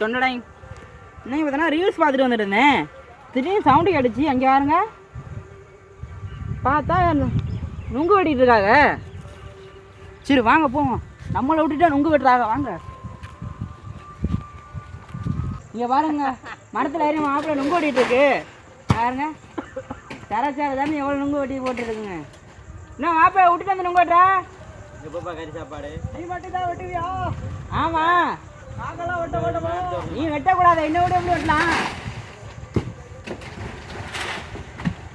தொண்டடை. இன்னைக்கு பார்த்தீங்கன்னா ரீல்ஸ் பார்த்துட்டு வந்துட்டு இருந்தேன் திடீர்னு சவுண்டு கிடச்சி அங்கே பாருங்க பார்த்தா நுங்கு வெட்டிட்டு இருக்காங்க. சரி வாங்க போவோம். நம்மளை விட்டுட்டா நுங்கு வெட்டுறாங்க. வாங்க. இங்கே பாருங்க. மரத்தில் ஏறி மாப்பிள்ளை நுங்கு வெட்டிட்டு இருக்கு. பாருங்க சர சர தானே. எவ்வளோ நுங்கு வெட்டி போட்டுருக்குங்க. என்ன மாப்பிள்ளை விட்டுட்டு வந்து நுங்கு வெட்டுறா? சாப்பாடு? நீ மட்டும் தான் வெட்டுவியா? ஆமா. நாங்கெல்லாம் வெட்ட மாட்டோமா நீ வெட்டக்கூடாது என்ன விட எப்படி வெட்டலாம்?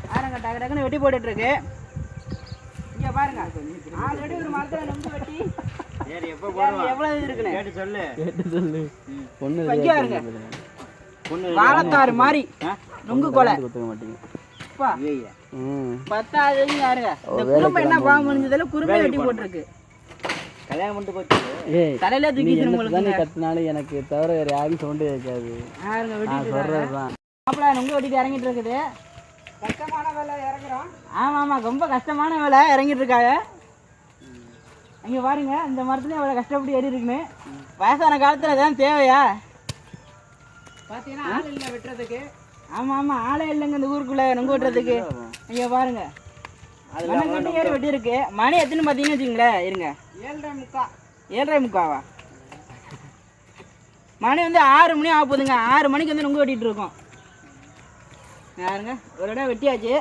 பாருங்க டக்கு டக்குன்னு வெட்டி போட்டுட்டு இருக்கு இங்க பாருங்க. ஆல்ரெடி ஒரு மரத்துல நொங்கு வெட்டி. வாழைத்தாறு மாதிரி. நொங்கு கொலை. கொடுத்துக்க மாட்டீங்க. அப்பா, ஐயா ம். பத்தாவதுங்க பாருங்க. இந்த குடும்பம் என்ன பாவம் முடிஞ்சதுல குறும்பை வெட்டி போட்டிருக்கு. கல்யாணம் பண்ணிட்டு போச்சு. தலையில தூக்கி உங்களுக்கு. தானே கட்டினாலும் எனக்கு தவிர வேற யாரும் சவுண்டே இருக்காது நான் வெட்டிட்டு இருக்காங்க. சொல்றது தான் மாப்பிள்ளை இறங்கிட்டு இருக்குது. கஷ்டமான வேலை இறங்குறோம் ஆமாம் ஆமாம் ரொம்ப கஷ்டமான வேலை இறங்கிட்டு இருக்காங்க. அங்கே பாருங்க இந்த மரத்துலயும் அவ்வளோ கஷ்டப்பட்டு ஏறி இருக்குன்னு. வயசான காலத்தில் தான் தேவையா? பார்த்தீங்கன்னா ஆள் இல்லை வெட்டுறதுக்கு. ஆமாம் ஆமாம் ஆளே இல்லைங்க இந்த ஊருக்குள்ளே நொங்கு வெட்டுறதுக்கு. இங்கே பாருங்க. மண்ணை கட்டி ஏறி வெட்டியிருக்கு? மணி எத்தனை பார்த்தீங்கன்னு வச்சுங்களேன் இருங்க. ஏழரை முக்கா. ஏழரை முக்காவா? மணி வந்து ஆறு மணி ஆக போகுதுங்க. ஆறு மணிக்கு வந்து நுங்கு வெட்டிட்டு இருக்கோம். யாருங்க ஒரு இடம் வெட்டியாச்சு.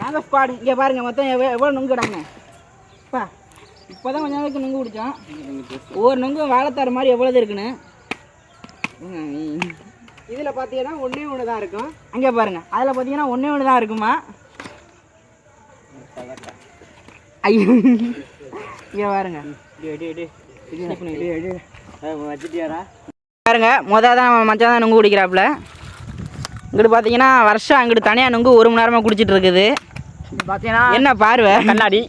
நாங்கள் ஸ்குவாடு இங்கே பாருங்க மொத்தம் எவ்வளோ எவ்வளோ நுங்கு கிடாங்க பா இப்போ தான் கொஞ்ச நாளைக்கு நுங்கு குடித்தோம் ஒவ்வொரு நுங்கும் வாழைத்தாறு மாதிரி எவ்வளோது இருக்குன்னு. இதில் பார்த்தீங்கன்னா ஒன்றே ஒன்று தான் இருக்கும். அங்கே பாருங்க அதில் பார்த்தீங்கன்னா ஒன்றே ஒன்று தான் இருக்குமா? ஐயோ. இங்கே பாருங்க. பாருங்க மொதல் தான் மச்சான் தான் நுங்கு குடிக்கிறாப்புல. இங்கிட்டு பார்த்தீங்கன்னா வருஷம் அங்கிட்டு தனியாக நுங்கு ஒரு மணி நேரமாக குடிச்சிட்டு இருக்குது. பார்த்தீங்கன்னா என்ன பார்வை? கண்ணாடி.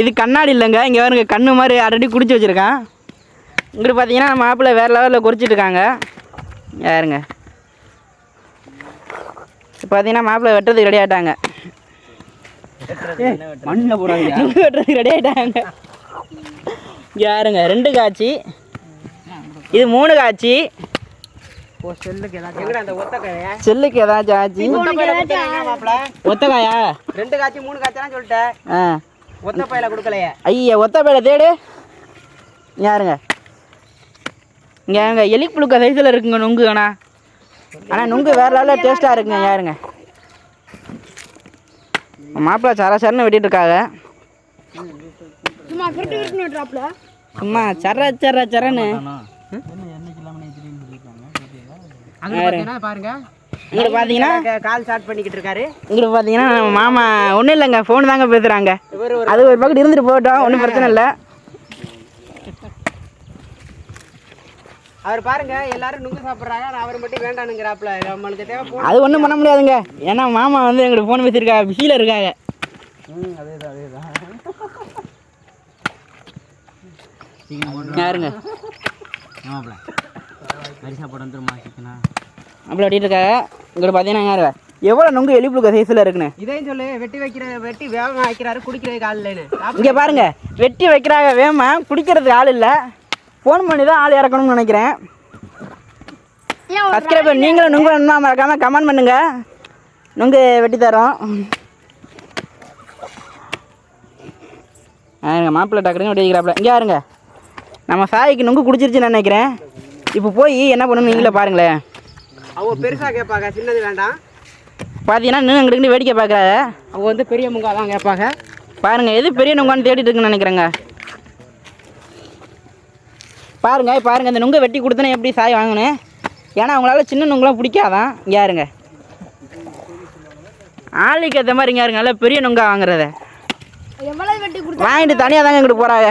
இது கண்ணாடி இல்லைங்க. இங்கே பாருங்க கண்ணு மாதிரி ஆல்ரெடி குடிச்சு வச்சுருக்கான். இங்கிட்டு பார்த்தீங்கன்னா மாப்பிள்ளை வேறு லெவலில் குறிச்சிட்டு இருக்காங்க. யாருங்க இப்போ பார்த்தீங்கன்னா மாப்பிள்ளை வெட்டுறதுக்கு ரெடி ஆகிட்டாங்க மண்ணில் போடாதீங்க. நுங்கு வெட்டுறதுக்கு ரெடி ஆகிட்டாங்க இங்கே யாருங்க ரெண்டு காய்ச்சி இது மூணு காய்ச்சி செல்லுக்கு ஏதாச்சும் அந்த ஒத்த காயா செல்லுக்கு ஏதாச்சும் ஆச்சு. மாப்பிள ஒத்த காயா ரெண்டு காய்ச்சி மூணு காய்ச்சலாம் சொல்லிட்டேன் ஆ. ஒத்த பையில கொடுக்கலையே. ஐயா ஒத்த பேட தேடு யாருங்க இங்கே ஏங்க எலி புழுக்க சைஸில் இருக்குங்க நுங்கு அண்ணா. ஆனால் நுங்கு வேற லெவலில் டேஸ்ட்டாக இருக்குங்க யாருங்க மாப்பிள்ளை சர சரன்னு வெட்டிட்டு இருக்காங்க சும்மா சர சர சரன்னு. பாருங்க. இங்கிட்டு பார்த்தீங்கன்னா கால் ஸ்டார்ட் பண்ணிக்கிட்டு இருக்காரு. இங்கிட்டு பார்த்தீங்கன்னா மாமா ஒன்றும் இல்லைங்க ஃபோன் தாங்க பேசுகிறாங்க அது ஒரு பக்கெட் இருந்துட்டு போகட்டும் ஒன்றும் பிரச்சனை இல்லை. அவர் பாருங்க எல்லாரும் நுங்கு சாப்பிட்றாங்க ஆனா அவர் மட்டும் வேண்டானுங்கிறாப்புல. நம்மளுக்கு தேவை அது ஒன்றும் பண்ண முடியாதுங்க. ஏன்னா மாமா வந்து எங்களுக்கு ஃபோன் பேசியிருக்கா பிஸியில் இருக்காங்க. ம் அதே தான் அதே தான் யாருங்க மாப்பிள. கறி சாப்பாடு வந்துருமா சிக்கனா? அப்படி வெட்டிட்டு இருக்காங்க. இங்கிட்ட பார்த்தீங்கன்னா யாரு எவ்வளோ நுங்கு எலிப்புழுக்க சைஸில் இருக்குன்னு? இதையும் சொல்லு வெட்டி வைக்கிற வெட்டி வேகமாக வைக்கிறாரு குடிக்கிறதுக்கு ஆள் இல்லைன்னு. இங்கே பாருங்க. வெட்டி வைக்கிறாங்க வேமா குடிக்கிறதுக்கு ஆள் இல்லை. ஃபோன் பண்ணி தான் ஆள் இறக்கணும்னு நினைக்கிறேன். சப்ஸ்கிரைபர் நீங்களும் நுங்கு வேணுமா மறக்காமல் கமெண்ட் பண்ணுங்க. நுங்கு வெட்டி தரோம். ஆருங்க மாப்பிள்ளை டக்குனு வெட்டி வைக்கிறாப்புல. இங்கே யாருங்க நம்ம சாய்க்கு நுங்கு குடிச்சிருச்சுன்னு நினைக்கிறேன். இப்போ போய் என்ன பண்ணணும் நீங்களே பாருங்களேன். அவங்க பெருசா கேட்பாங்க சின்னது வேண்டாம். பார்த்தீங்கன்னா இன்னும் எங்கிட்ட வேடிக்கை பார்க்குறாங்க. அவங்க வந்து பெரிய முங்கா தான் கேட்பாங்க. பாருங்க எது பெரிய நுங்கான்னு தேடிட்டு இருக்குன்னு நினைக்கிறேங்க. பாருங்க பாருங்க இந்த நுங்கை வெட்டி கொடுத்தனே எப்படி சாய் வாங்கினேன் ஏன்னா அவங்களால சின்ன நுங்கெலாம் பிடிக்காதான். இங்க யாருங்க? ஆளுக்கு ஏற்ற மாதிரி இங்க யாருங்க? நல்லா பெரிய நுங்கா வாங்குறத. வாங்கிட்டு தனியாக தாங்க இங்கிட்டு போகிறாங்க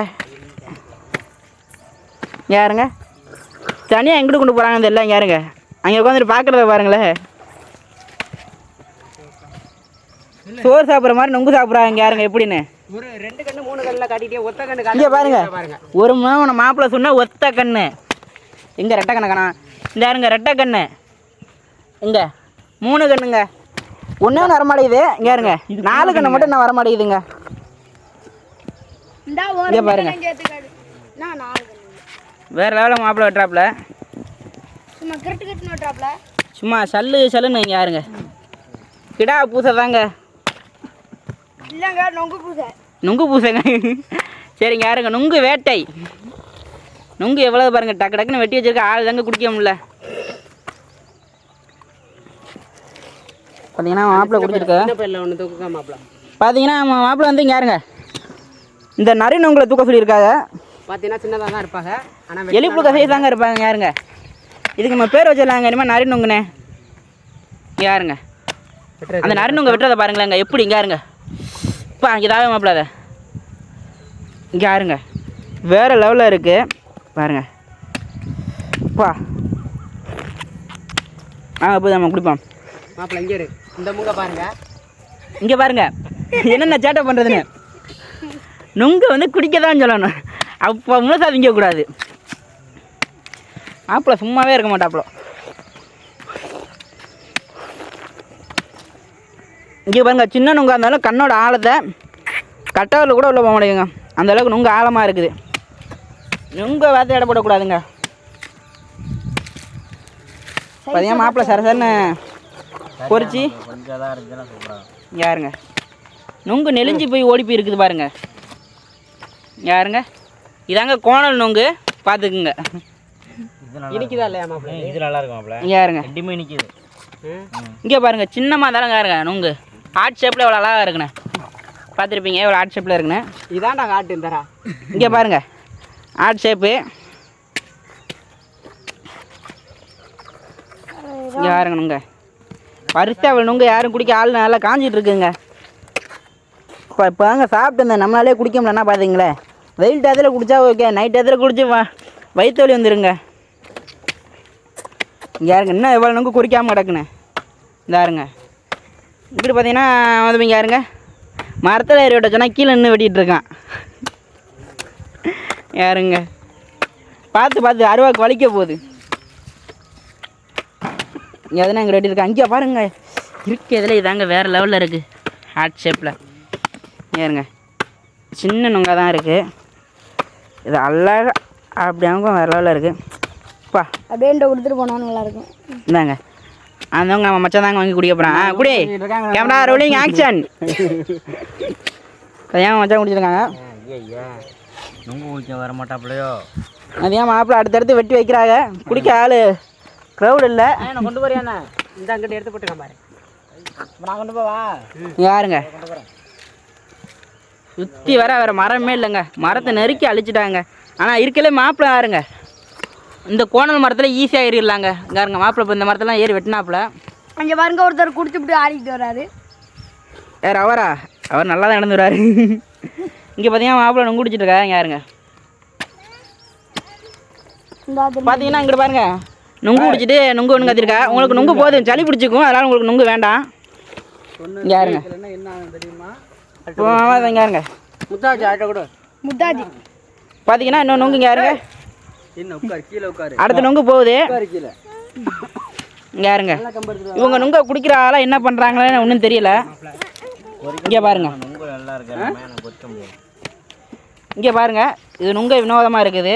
யாருங்க? தனியாக எங்கிட்டு கொண்டு போகிறாங்க இந்த எல்லாம் இங்க யாருங்க? அங்கே உட்காந்துட்டு பார்க்குறத பாருங்களேன். சோறு சாப்பிட்ற மாதிரி நுங்கு சாப்பிட்றாங்க இங்க யாருங்க? எப்படின்னு? ஒரு ரெண்டு கண்ணு மூணு கண்ணில் காட்டிட்டே ஒத்த கண்ணு இங்க காட்டி பாருங்க பாருங்க. ஒரு மாவன மாப்பிள்ளை சொன்னா ஒத்த கண்ணு. எங்க ரெட்டை கண்ணக்கண்ணா இந்த யாருங்க ரெட்டை கண்ணு. இங்க மூணு கண்ணுங்க. ஒன்றே ஒன்று வரமாட்டேங்குது. இங்க யாருங்க நாலு கண்ணு மட்டும் நான் வரமாட்டேங்குதுங்க. இங்க பாருங்க. வேற லெவலில் மாப்பிள்ளை வெட்டுறாப்புல. சும்மா கிரிட்டு கிட்டு நோட்டாப்ல சும்மா சல்லு சல்லுன்னு இங்கே யாருங்க? கிடா பூசை தாங்க. இல்லைங்க நொங்கு பூசை. நுங்கு பூசைங்க. சரிங்க யாருங்க? நுங்கு வேட்டை. நுங்கு எவ்வளவு பாருங்க டக்கு டக்குன்னு வெட்டி வச்சிருக்க ஆள் தாங்க குடிக்க முடியல. பார்த்தீங்கன்னா மாப்பிள்ளை குடிச்சிருக்க. பார்த்தீங்கன்னா மாப்பிள்ளை. வந்து இங்கே யாருங்க? இந்த நரி நுங்களை தூக்க சொல்லியிருக்காங்க. பார்த்தீங்கன்னா சின்னதாக தான் இருப்பாங்க. ஆனால் எலி புழுக்க சைஸ் தாங்க இருப்பாங்க யாருங்க? இதுக்கு நம்ம பேர் வச்சிடலாங்க இனிமேல் நரி நுங்குனே. இங்க யாருங்க? அந்த நரி நுங்க வெட்டுறதை பாருங்களேங்க எப்படி இங்கே யாருங்க? இப்போ அங்கே தாவே மாப்பிள்ள அதை இங்கே யாருங்க வேறு லெவலில் இருக்குது பாருங்க. பா. ஆ போய் நம்ம குடிப்போம். மாப்பிள இங்கே இரு. இந்த மூங்க பாருங்க. இங்கே பாருங்க. என்னென்ன சேட்டை பண்ணுறதுன்னு நுங்க வந்து குடிக்க தான் சொல்லணும். அப்போ முழுசா திங்கக்கூடாது மாப்பிள்ள சும்மாவே இருக்க மாட்டாப்புல இங்கே பாருங்க சின்ன நுங்கா இருந்தாலும் கண்ணோட ஆழத்தை கட்டாவில் கூட உள்ள போக முடியுங்க. அந்த அளவுக்கு நுங்க ஆழமாக இருக்குது. நுங்க வார்த்தை இட போடக்கூடாதுங்க. பார்த்தீங்கன்னா மாப்பிள்ள இருந்துச்சுன்னா சூப்பராக யாருங்க? நுங்கு நெளிஞ்சு போய் ஓடி போய் இருக்குது பாருங்க யாருங்க? இதாங்க கோணல் நுங்கு. பார்த்துக்குங்க. இது நல்லா இனிக்குதா இல்லையா மாப்பிள இது நல்லா இருக்கும் யாருங்க? ரெண்டுமே நிற்கிது இங்கே பாருங்க சின்னமாக தானங்க இருங்க நுங்கு? ஹார்ட் ஷேப்பில் எவ்வளோ அழகாக இருக்குண்ணே. பார்த்துருப்பீங்க எவ்வளோ ஹார்ட் ஷேப்பில் இருக்குண்ணே. இதான்டா காட்டு இந்தரா இங்கே பாருங்க. ஹார்ட் ஷேப்பு இங்கே பாருங்க நுங்க. பரிசு அவள் நுங்க யாரும் குடிக்க ஆள் நல்லா காஞ்சிட்டு இருக்குங்க. இப்போ இப்போ தாங்க சாப்பிட்டு நம்மளாலே குடிக்க முடியலன்னா பார்த்தீங்களேன் வெயில் டயத்தில் குடித்தா ஓகே நைட் டயத்தில் குடிச்சு வா வயிற்று வலி வந்துருங்க. இங்கே யாருங்க இன்னும் எவ்வளோ நுங்கு குறிக்காமல் கிடக்குண்ணே. இந்தாருங்க. இப்படி பார்த்தீங்கன்னா வந்து இங்கே யாருங்க மரத்தில் ஏறி விட்ட சொன்னால் கீழே நின்று வெட்டிகிட்டு இருக்கான். யாருங்க? பார்த்து பார்த்து அருவாக்கு வலிக்க போகுது. எதுனா இங்கே ரெடி இருக்கு. அங்கே பாருங்க. இருக்க இதில் இதாங்க வேறு லெவலில் இருக்குது ஹார்ட் ஷேப்பில் ஏறுங்க சின்ன நுங்கா தான் இருக்குது இது அழகாக அப்படி அவங்க வேறு லெவலில் இருக்குது பா. அப்படியே கொடுத்துட்டு போனா நல்லா இருக்கும். இந்தாங்க. அந்தவங்க நம்ம மச்சான் தாங்க வாங்கி குடிக்க போகிறான் குடி. கேமரா ரோலிங் ஆக்ஷன் ஏன் மச்சான் குடிச்சிருக்காங்க. நுங்கு குடிக்க வர மாட்டாப்புலையோ அது ஏன் மாப்பிள்ளை அடுத்தடுத்து வெட்டி வைக்கிறாங்க. குடிக்க ஆள். க்ரௌட் இல்லை. நான் கொண்டு போறியாண்ணா இந்த அங்கிட்ட எடுத்து போட்டுக்கேன் பாரு. நான் கொண்டு போவா? யாருங்க சுற்றி வர வேறு மரமே இல்லைங்க. மரத்தை நெருக்கி அழிச்சிட்டாங்க. ஆனால் இருக்கலே மாப்பிள்ளை யாருங்க? இந்த கோணல் மரத்தில் ஈஸியாக ஏறிடலாங்க. இங்க மாப்பிள்ளை இந்த மரத்தெல்லாம் ஏறி வெட்டினாப்புல. அங்கே பாருங்க ஒருத்தர் குடிச்சுட்டு ஆடிக்கிட்டு வராரு யார் அவரா அவர் நல்லா தான் நடந்து வராரு இங்கே பார்த்தீங்கன்னா மாப்பிள்ளை நுங்கு குடிச்சிட்டு இருக்கா இங்க யாருங்க பார்த்தீங்கன்னா இங்கிட்டு பாருங்க நுங்கு குடிச்சிட்டு நுங்கு ஒன்று கத்திருக்கா. உங்களுக்கு நுங்கு போதும் சளி பிடிச்சிக்கும் அதனால் உங்களுக்கு நுங்கு வேண்டாம். இங்க யாருங்க தெரியுமா? இங்க யாருங்க முத்தாச்சு ஆட்ட கூட. முத்தாஜி பார்த்தீங்கன்னா இன்னும் நுங்கு இங்க யாருங்க என்ன உட்காரு கீழே உட்காரு. அடுத்த நுங்கு போகுது. உட்காரு கீழே. இங்க யாருங்க? இவங்க நுங்க குடிக்கிற ஆளா என்ன பண்றாங்களேன்னு ஒன்றும் தெரியல. இங்க பாருங்க. இங்க பாருங்க. இது நுங்க வினோதமா இருக்குது.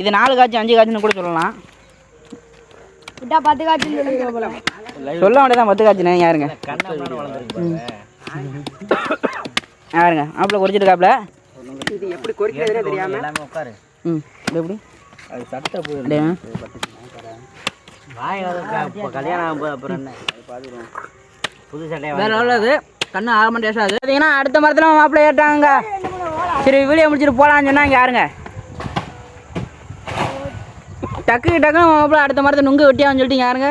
இது நாலு காய்ச்சி அஞ்சு காய்ச்சின்னு கூட சொல்லலாம். விட்டா பத்து போல சொல்ல வேண்டியதான் பத்து காய்ச்சினே யாருங்க? யாருங்க? மாப்பிள்ள குடிச்சிருக்காப்ல இது எப்படி தெரியாம. ம் எப்படி? அது சட்டை. வாய் கல்யாணம் ஆகும்போது அப்புறம் என்ன? பார்த்துருவோம் புது சட்டையை வேற லெவலில் அது கண்ணு ஆக மாட்டேன் அது பார்த்தீங்கன்னா அடுத்த மரத்தில் மாப்பிள்ளை ஏற்றாங்க சரி வீடியோ முடிச்சுட்டு போகலான்னு சொன்னாங்க யாருங்க? டக்கு டக்குன்னு மாப்பிள்ளை அடுத்த மரத்தை நுங்கு வெட்டியான்னு சொல்லிட்டு யாருங்க?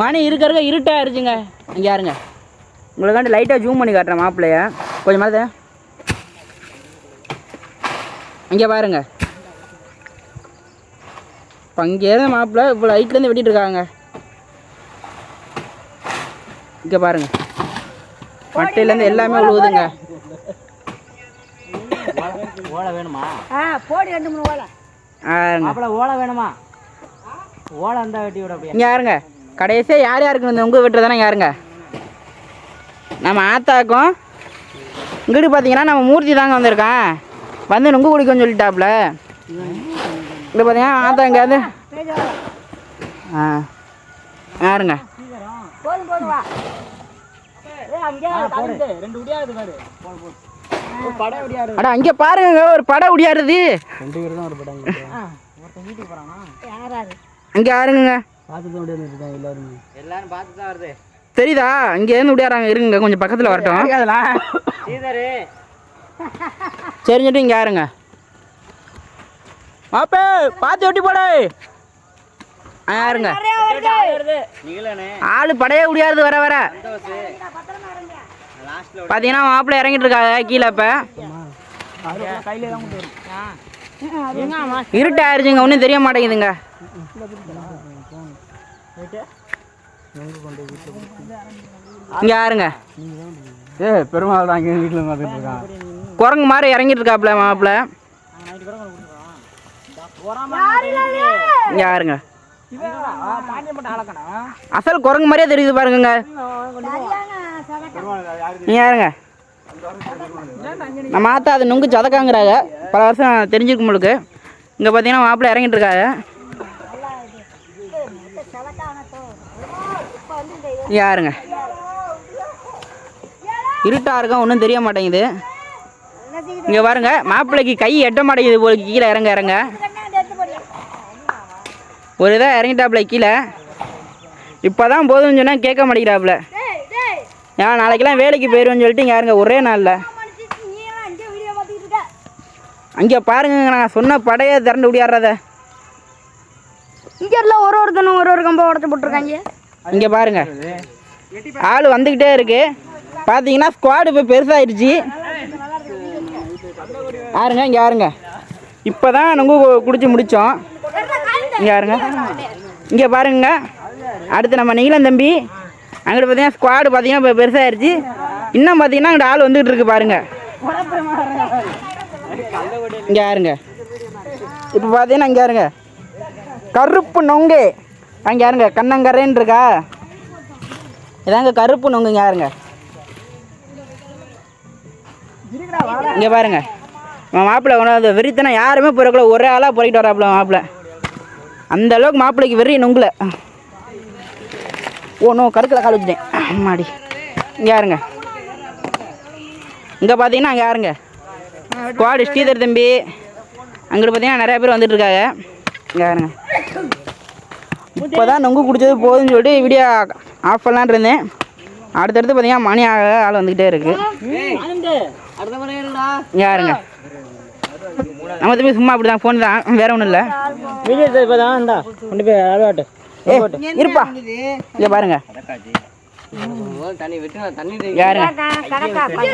மணி இருக்க இருக்க இருட்டாயிருச்சுங்க. இங்கே யாருங்க? உங்களுக்காண்டி லைட்டாக ஜூம் பண்ணி காட்டுறேன் மாப்பிள்ளைய. கொஞ்சம் மாதிரி இங்கே பாருங்க. இப்போ அங்கே இருந்த மாப்பிள்ளை இப்போ லைட்லேருந்து வெட்டிட்டு இருக்காங்க. இங்கே பாருங்க. மட்டையிலேருந்து எல்லாமே விழுவுதுங்க ஓலை வேணுமா? ஆ போடி ரெண்டு மூணு ஓலை. ஆருங்க மாப்பிள ஓலை வேணுமா? ஓலை இருந்தால் வெட்டி விட அப்படியே. இங்கே யாருங்க? கடைசியாக யார் யாருக்கு இந்த உங்க வெட்டுறதானே யாருங்க? நம்ம ஆத்தாக்கும் இங்கிட்டு பார்த்தீங்கன்னா நம்ம மூர்த்தி தாங்க வந்திருக்கான். வந்து நுங்கு குடிக்கும்னு சொல்லிட்டாப்புல இங்கே பார்த்தீங்கன்னா ஆத்தா எங்கேயாவது ஆ யாருங்க? அட அங்கே பாருங்க ஒரு படம் உடியாருது. யாராரு? அங்கே யாருங்க? எல்லாரும். பார்த்து தான் வருது. தெரியுதா? அங்கேருந்து உடையாறாங்க இருங்க கொஞ்சம் பக்கத்தில் வரட்டும். சரிஞ்சிட்டு இங்கே யாருங்க? மாப்பே பார்த்து வெட்டி போடு. ஆ யாருங்க? ஆள் ஆளு படையே முடியாது வர வர. பார்த்தீங்கன்னா மாப்பிள்ளை இறங்கிட்டு இருக்காங்க கீழே இப்போ. இருட்டாயிருச்சுங்க ஒன்றும் தெரிய மாட்டேங்குதுங்க. இங்கே யாருங்க? ஏ பெருமாள் தான் இங்கே வீட்டில் பார்த்துட்டு இருக்கான். குரங்கு மாதிரி இறங்கிட்டு இருக்காப்ல மாப்பிள்ள யாருங்க அசல் குரங்கு மாதிரியே தெரியுது பாருங்க. யாருங்க நம்ம ஆத்தா அது நுங்கு சதக்காங்கிறாங்க. பல வருஷம் தெரிஞ்சிருக்கும் உங்களுக்கு. இங்கே பார்த்தீங்கன்னா மாப்பிள்ளை இறங்கிட்டு இருக்காங்க யாருங்க இருட்டா இருக்கும் ஒன்றும் தெரிய மாட்டேங்குது. இங்கே பாருங்க மாப்பிள்ளைக்கு கை எட்ட மாட்டேங்குது போல கீழே இறங்க இறங்க. ஒரு இதாக இறங்கிட்டாப்புல கீழே. இப்போ தான் போதும்னு சொன்னால் கேட்க மாட்டேங்கிறாப்புல. ஏன் நாளைக்கெல்லாம் வேலைக்கு போயிடுவேன்னு சொல்லிட்டு இங்கே யாருங்க ஒரே நாளில். அங்கே பாருங்க நான் சொன்ன படையை திரண்டு விடியாடுறத இங்க எல்லாம் ஒரு ஒருத்தனும் ஒரு ஒரு கம்பை உடச்சு போட்டிருக்காங்க. இங்கே பாருங்க. ஆள் வந்துக்கிட்டே இருக்கு. பார்த்தீங்கன்னா ஸ்குவாடு இப்போ பெருசாகிடுச்சு யாருங்க? இங்கே யாருங்க? இப்போ தான் நாங்கள் குடிச்சு முடித்தோம் இங்கே யாருங்க? இங்கே பாருங்க. அடுத்து நம்ம நீலம் தம்பி. அங்கிட்டு பார்த்தீங்கன்னா ஸ்குவாடு பார்த்தீங்கன்னா இப்போ பெருசாகிடுச்சு இன்னும் பார்த்தீங்கன்னா அங்கிட்ட ஆள் வந்துகிட்டு இருக்கு பாருங்க. இங்கே யாருங்க? இப்போ பார்த்தீங்கன்னா இங்கே யாருங்க? கருப்பு நொங்கு. அங்கே யாருங்க? கண்ணங்கரேன்னு இருக்கா? இதாங்க கருப்பு நொங்குங்க யாருங்க? இங்கே பாருங்க. உன் மாப்பிள்ளை உனது வெறித்தனம் யாருமே பிறக்கல ஒரே ஆளாக பொறிக்கிட்டு வராப்புல மாப்பிள்ளை. அந்த அளவுக்கு மாப்பிள்ளைக்கு வெறி நொங்குல ஓ நோ கருக்கில் கால் வச்சுட்டேன். மாடி. இங்கே யாருங்க? இங்கே பார்த்தீங்கன்னா அங்கே யாருங்க? குவாடி ஸ்ரீதர் தம்பி. அங்கிட்டு பார்த்தீங்கன்னா நிறைய பேர் வந்துட்டு இருக்காங்க. இங்கே யாருங்க? இப்போ தான் நொங்கு குடிச்சது போதுன்னு சொல்லிட்டு வீடியோ ஆஃப் பண்ணலான்னு இருந்தேன். அடுத்தடுத்து பார்த்தீங்கன்னா மணி ஆக ஆள் வந்துக்கிட்டே இருக்கு. யாருங்க? நம்ம தம்பி சும்மா அப்படி தான் ஃபோன் தான். வேற ஒன்றும் இல்லை. வீடியோ இப்போ தான் இந்தா. கொண்டு போய் அலவாட்டு ஏ இருப்பா. இங்கே பாருங்க.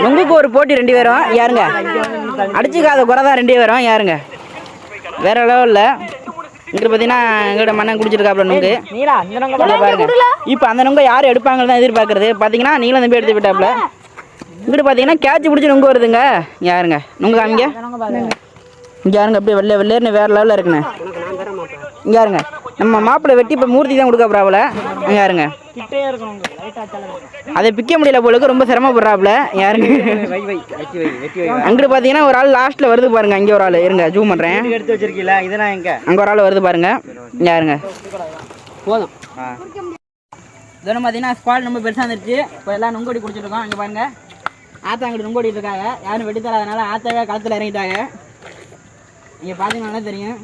நொங்குக்கு ஒரு போட்டி ரெண்டு பேரும். யாருங்க? அடிச்சுக்காத குறை தான் ரெண்டு பேரும். யாருங்க? வேற லெவலில். இங்கிட்ட பார்த்தீங்கன்னா எங்கள்கிட்ட மண்ணன் குடிச்சிருக்காப்புல நொங்கு. இங்க பாருங்க. இப்போ அந்த நொங்கை யார் எடுப்பாங்கன்னு தான் எதிர்பார்க்கறது. பார்த்தீங்கன்னா நீங்களும் தம்பி எடுத்து விட்டாப்புல. இங்கிட்ட பார்த்தீங்கன்னா கேட்ச் பிடிச்சி நொங்கு வருதுங்க. இங்க யாருங்க? நொங்கு காமிங்க. இங்கே யாருங்க? அப்படியே வெள்ளை வெள்ளேர்னு வேற லெவலில் இருக்குண்ணே. இங்கே யாருங்க? நம்ம மாப்பிள்ளை வெட்டி இப்போ மூர்த்தி தான் கொடுக்க போறாப்புல. இங்க யாருங்க? அதை பிக்க முடியல போலுக்கு ரொம்ப சிரமப்படுறாப்புல. யாருங்க? அங்கிட்டு பார்த்தீங்கன்னா ஒரு ஆள் லாஸ்ட்டில் வருது பாருங்க. அங்கே ஒரு ஆள். இருங்க ஜூம் பண்ணுறேன் எடுத்து வச்சிருக்கீல இதெல்லாம் எங்க அங்கே ஒரு ஆள் வருது பாருங்க. யாருங்க? போதும். இதோட பார்த்தீங்கன்னா ஸ்குவாட் ரொம்ப பெருசாக இருந்துச்சு. இப்போ எல்லாம் நுங்கோடி குடிச்சிருக்கோம் அங்கே பாருங்க. ஆத்தா அங்கிட்டு நுங்கோடிட்டு இருக்காங்க. யாரும் வெட்டி தராதனால ஆத்தாவே களத்தில் இறங்கிட்டாங்க. நீங்கள் பார்த்தீங்கன்னா தெரியும்?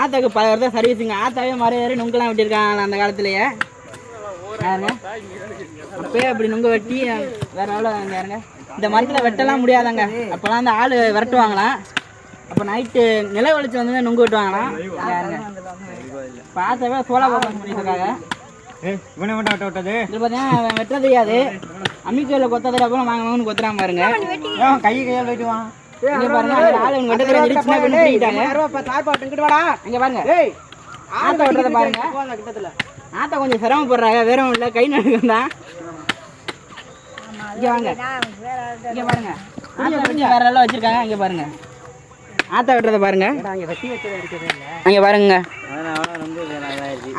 ஆத்தாக்கு பல வருஷம் சர்வீஸுங்க ஆத்தாவே மரம் ஏறி நுங்கெல்லாம் வெட்டியிருக்காங்க அந்த காலத்துலேயே. யாருங்க? அப்பயே அப்படி நுங்க வெட்டி வேற எவ்வளோ யாருங்க? இந்த மரத்தில் வெட்டலாம் முடியாதாங்க. அப்போலாம் அந்த ஆள் விரட்டுவாங்களாம். அப்போ நைட்டு நில வெளிச்சம் வந்து நுங்கு வெட்டுவாங்களாம். யாருங்க? பார்த்தாவே சோலா பாப்பா பண்ணியிருக்காங்க இவனை மட்டும் விட்ட விட்டது. இது பார்த்தீங்கன்னா வெட்ட தெரியாது. அம்மிக்கையில் கொத்ததுல அப்புறம் வாங்க வாங்கன்னு கொத்துறான் பாருங்க. கை கையால் போயிட்டு வா இங்க பாருங்க அந்த ஆளு இவங்க வெட்ட தெரியாது சின்ன பெண்ணு பிடிக்கிட்டாங்க இங்க பாருங்க. ஆத்தா வெட்டுறத பாருங்க. ஆத்தா கொஞ்சம் சிரமப்படுறாங்க வேற ஒன்றும் இல்லை கை நடுக்கம் தான் இங்க வாங்க. இங்க பாருங்க. ஆத்தா வெட்டி வேற எல்லாம் வச்சிருக்காங்க. இங்க பாருங்க. ஆத்தா வெட்டுறத பாருங்க. அங்கே வெட்டி வச்சதை எடுக்கவே இல்லை. அங்க பாருங்க.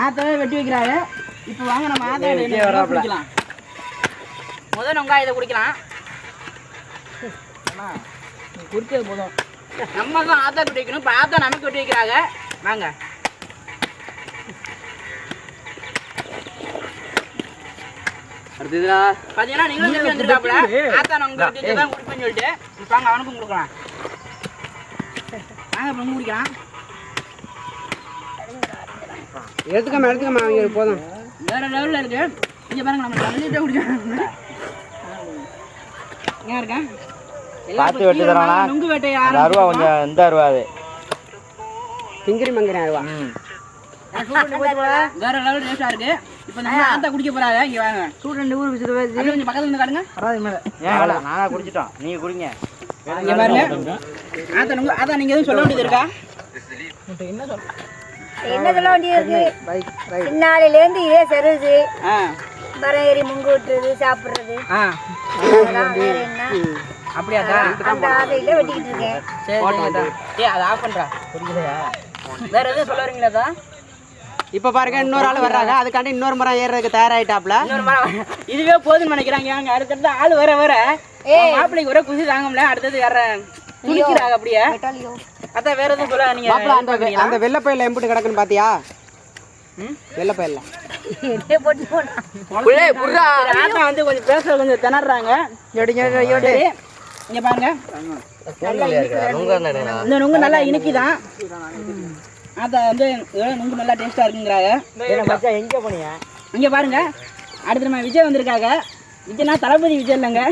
ஆத்தாவே வெட்டி வைக்கிறாரு. இப்போ வாங்க நம்ம ஆத்தா வெட்டி குடிக்கலாம் முதல் வெங்காயத்தை குடிக்கலாம். குடிச்சது போதும். நம்ம தான் ஆத்தா வெட்டி வைக்கணும் இப்போ ஆத்தா நமக்கு வெட்டி வைக்கிறாங்க. வாங்க. அடுத்ததுடா பார்த்தீங்கன்னா நீங்களும் தம்பி வந்திருக்காப்புல. ஆத்தா நான் உங்களுக்கு வெட்டி தான் கொடுப்பேன்னு சொல்லிட்டு. இப்போ வாங்க அவனுக்கும் கொடுக்கலாம். வாங்க இப்போ குடிக்கலாம். எடுத்துக்காம எடுத்துக்காம அவங்க போதும். வேற லெவலில் இருக்கு. இங்கே பாருங்க நம்ம தள்ளிட்டே குடிக்கலாம் ஏன் இருக்கேன் பார்த்து வெட்டி தரோண்ணா. நுங்கு வேட்டை அந்த அருவா கொஞ்சம் இந்த அருவா அது. திங்கிரி மங்கிறேன் அருவா. வேற லெவல் டேஸ்டா இருக்கு. இப்போ நம்ம ஆத்தா குடிக்க போறாங்க இங்க வாங்க. சூடு ரெண்டு ஊர் விசிறு அப்படியே கொஞ்சம் பக்கத்துல இருந்து காட்டுங்க. ஏன் வேலை? நானா குடிச்சிட்டோம். நீங்க குடிங்க. இங்க பாருங்க. ஆத்தா நுங்கு ஆத்தா நீங்க எதுவும் சொல்ல வேண்டியது இருக்கா? என்ன சொல்ல? வேண்டியது பின்னாலிலேருந்து இதே சருது ஆ. மரம் ஏறி முங்கு விட்டுறது சாப்பிட்றது. வேற என்ன? அப்படியாக்கா அந்த ஆசையில வெட்டிக்கிட்டு இருக்கேன். சரி அதை ஆஃப் பண்றா. புரியலையா? வேற எதுவும் சொல்ல வரீங்களா இப்போ பாருங்க இன்னொரு ஆள் வர்றாங்க. அதுக்காண்டி இன்னொரு மரம் ஏறுறதுக்கு தயாராயிட்டாப்ல. இன்னொரு மரம் இதுவே போதும்னு நினைக்கிறாங்க அங்க அடுத்தடுத்து ஆள் வர வர. மாப்பிள்ளைக்கு ஒரே குசி தாங்க முடியல அடுத்தது வேற துணிக்கிறாங்க அப்படியே. அதான் வேற எதுவும் சொல்ல நீங்க அந்த அந்த வெள்ளை பையில எம்பிட்டு கிடக்குன்னு பாத்தியா? சரி, ஆத்தா வந்து கொஞ்சம் பேச கொஞ்சம் திணறாங்க. இங்க பாருங்க. இந்த நுங்கு நல்லா இனிக்குதான் ஆத்தா வந்து நுங்கு நல்லா டேஸ்டா இருக்குங்கிறாங்க. மச்சான் எங்க போனீங்க இங்க பாருங்க. அடுத்து நம்ம விஜய் வந்திருக்காங்க. விஜய்னா தளபதி விஜய் இல்லைங்க.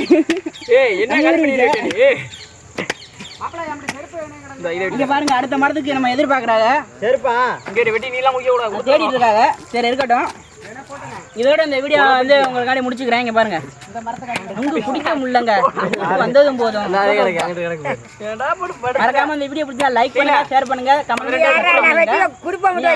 இங்க பாருங்க அடுத்த மரத்துக்கு நம்ம எதிர்பார்க்கறாங்க. சரிப்பா. தேடிட்டு இருக்காங்க. சரி இருக்கட்டும். இதோட இந்த வீடியோ வந்து உங்களுக்காண்டி முடிச்சுக்கிறேன். இங்க பாருங்க. நுங்கு பிடிக்க முடியலங்க. வந்ததும் போதும். மறக்காம இந்த வீடியோ பிடிச்சா லைக் பண்ணுங்க ஷேர் பண்ணுங்க கமெண்ட் பண்ணுங்க